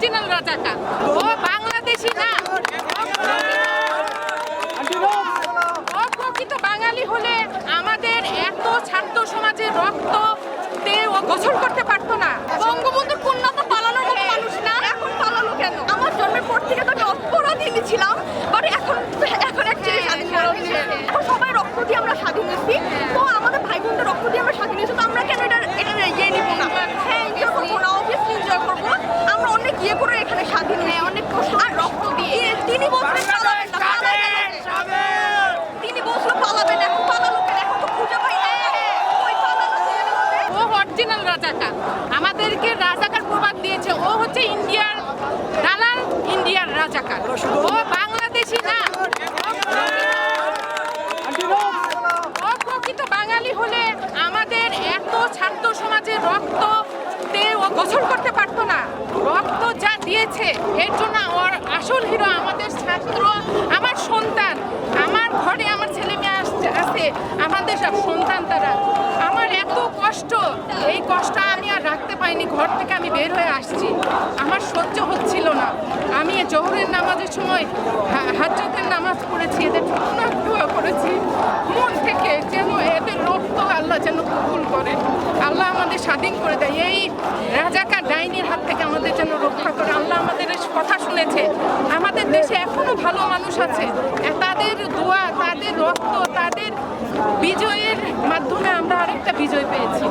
Original রাজাকার ও বাংলাদেশি না। ও প্রকৃত বাঙালি হলে আমাদের এত ছাত্র সমাজের রক্ত ও গোসল করতে পারতো না। বঙ্গবন্ধুর কন্যা তো পালানোর মতো মানুষ না। এখন পালানো কেন? আমার জন্মের পর থেকে তো আমি অপরাধী ছিলাম। বাট এখন এখন অ্যাকচুয়ালি স্বাধীন হওয়া হয়েছে। সবাই রক্ত দিয়ে আমরা স্বাধীন হয়েছি তো আমাদের ভাই বোনদের রক্ত দিয়ে আমরা স্বাধীন হয়েছি তো আমরা কেন এটা এটা ইয়ে নিব না হ্যাঁ এনজয় করব না অবভিয়াসলি এনজয় করব আমরা অনেক ইয়ে করে এখানে স্বাধীন হয়ে অনেক কষ্ট আর রক্ত দিয়ে তিনি বলছেন পালাবেন না পালাবেন না। তিনি বলছিল পালাবেন এখন পালালো কেন এখন তো খুঁজে পাই না ওই পালালো ছেলের মধ্যে ও অরিজিনাল রাজাকার আমাদেরকে রাজাকার প্রবাদ দিয়েছে। ও হচ্ছে ইন্ডিয়ার দালাল, ইন্ডিয়ার রাজাকার ও বাংলাদেশি না। ও প্রকৃত বাঙালি হলে আমাদের এত ছাত্র সমাজের রক্ত ও গোসল করতে পারতো না। রক্ত যা দিয়েছে, এর জন্য ওর আসল হিরো আমাদের ছাত্র, আমার সন্তান। আমার ঘরে আমার ছেলে মেয়ে আসছে আমাদের সব সন্তান তারা। আমার কষ্ট। এই কষ্ট আমি আর রাখতে পাইনি ঘর থেকে আমি বের হয়ে আসছি। আমার সহ্য হচ্ছিল না। আমি জোহরের নামাজের সময় হা- হাজ্জাতের নামাজ পড়েছি, এদের দোয়া করেছি। মন থেকে যেন এদের রক্ত আল্লাহ যেন কবুল করে। আল্লাহ আমাদের স্বাধীন করে দেয়। এই রাজাকার ডাইনির হাত থেকে আমাদের যেন রক্ষা করে। আল্লাহ আমাদের কথা শুনেছে। আমাদের দেশে এখনও ভালো মানুষ আছে। তাদের দোয়া, তাদের রক্ত বিজয়ের মাধ্যমে আমরা আরেকটা বিজয় পেয়েছি।